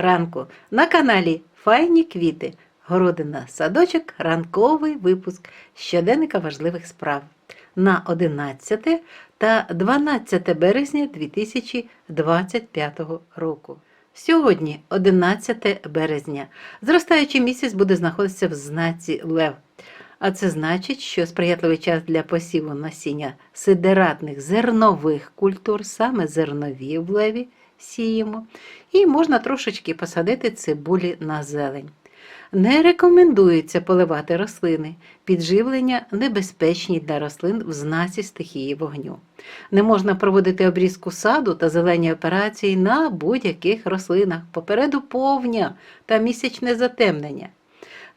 ранку на каналі Файні квіти. Городина садочок, ранковий випуск щоденника важливих справ на 11 та 12 березня 2025 року. Сьогодні, 11 березня, зростаючий місяць буде знаходитися в знаці Лев. А це значить, що сприятливий час для посіву насіння сидератних зернових культур, саме зернові в леві сіємо, і можна трошечки посадити цибулі на зелень. Не рекомендується поливати рослини. Підживлення небезпечні для рослин в знаці стихії вогню. Не можна проводити обрізку саду та зелені операції на будь-яких рослинах, попереду повня та місячне затемнення.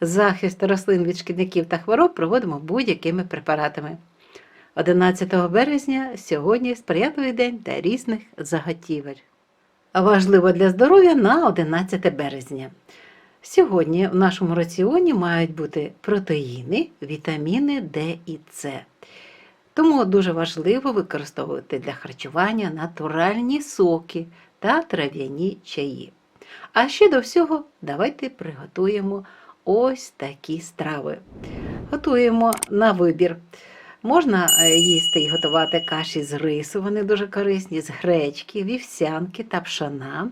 Захист рослин від шкідників та хвороб проводимо будь-якими препаратами. 11 березня сьогодні сприятливий день для різних заготівель. Важливо для здоров'я на 11 березня. Сьогодні в нашому раціоні мають бути протеїни, вітаміни Д і С. Тому дуже важливо використовувати для харчування натуральні соки та трав'яні чаї. А ще до всього давайте приготуємо ось такі страви. Готуємо на вибір. Можна е, їсти і готувати каші з рису, вони дуже корисні, з гречки, вівсянки та пшона.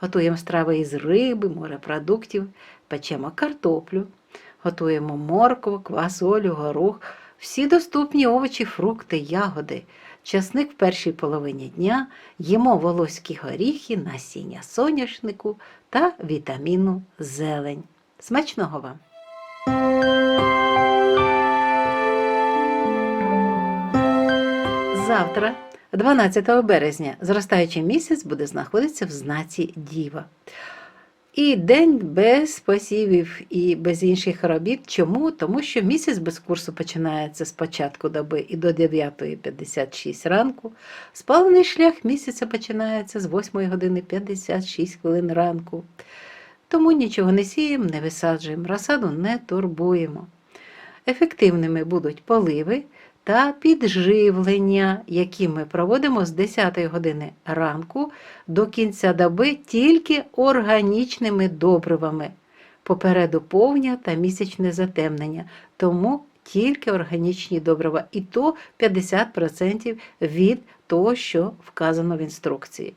Готуємо страви із риби, морепродуктів, печемо картоплю, готуємо моркву, квасолю, горох, всі доступні овочі, фрукти, ягоди. Часник в першій половині дня їмо волоські горіхи, насіння соняшнику та вітаміну зелень. Смачного вам! Завтра, 12 березня, зростаючий місяць буде знаходитися в знаці Діва. І день без посівів і без інших робіт. Чому? Тому що місяць без курсу починається з початку доби і до 9.56 ранку. Спалений шлях місяця починається з 8 години 56 хвилин ранку. Тому нічого не сіємо, не висаджуємо, розсаду не турбуємо. Ефективними будуть поливи та підживлення, які ми проводимо з 10 години ранку до кінця доби тільки органічними добривами. Попереду повня та місячне затемнення, тому тільки органічні добрива, і то 50% від того, що вказано в інструкції.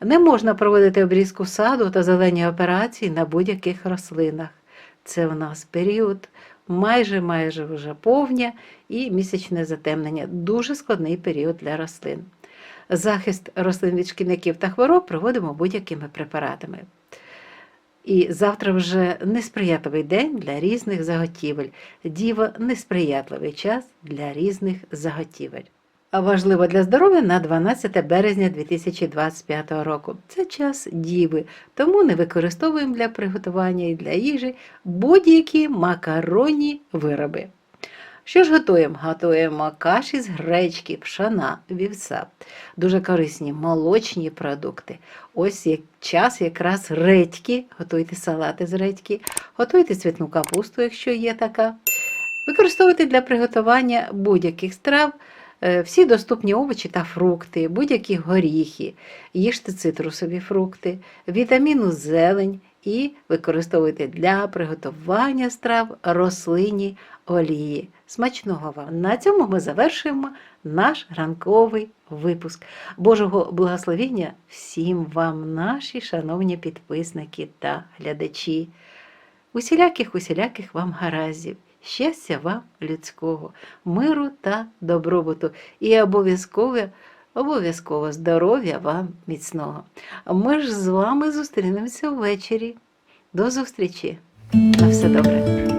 Не можна проводити обрізку саду та зелені операції на будь-яких рослинах. Це в нас період майже майже вже повня і місячне затемнення. Дуже складний період для рослин. Захист рослин від шкідників та хвороб проводимо будь-якими препаратами. І завтра вже несприятливий день для різних заготівель. Діво несприятливий час для різних заготівель. Важливо для здоров'я на 12 березня 2025 року. Це час діви, тому не використовуємо для приготування і для їжі будь-які макаронні вироби. Що ж готуємо? Готуємо каші з гречки, пшана, вівса. Дуже корисні молочні продукти. Ось як час якраз редьки, готуйте салати з редьки, готуйте цвітну капусту, якщо є така. Використовуйте для приготування будь-яких страв. Е, Всі доступні овочі та фрукти, будь-які горіхи, їжте цитрусові фрукти, вітаміну зелень і використовуйте для приготування страв рослинні олії. Смачного вам! На цьому ми завершуємо наш ранковий випуск. Божого благословення всім вам, наші шановні підписники та глядачі. Усіляких усіляких вам гараздів, щастя вам людського, миру та добробуту і обов'язково обов'язково здоров'я вам міцного. Ми ж з вами зустрінемося ввечері. До зустрічі! На все добре!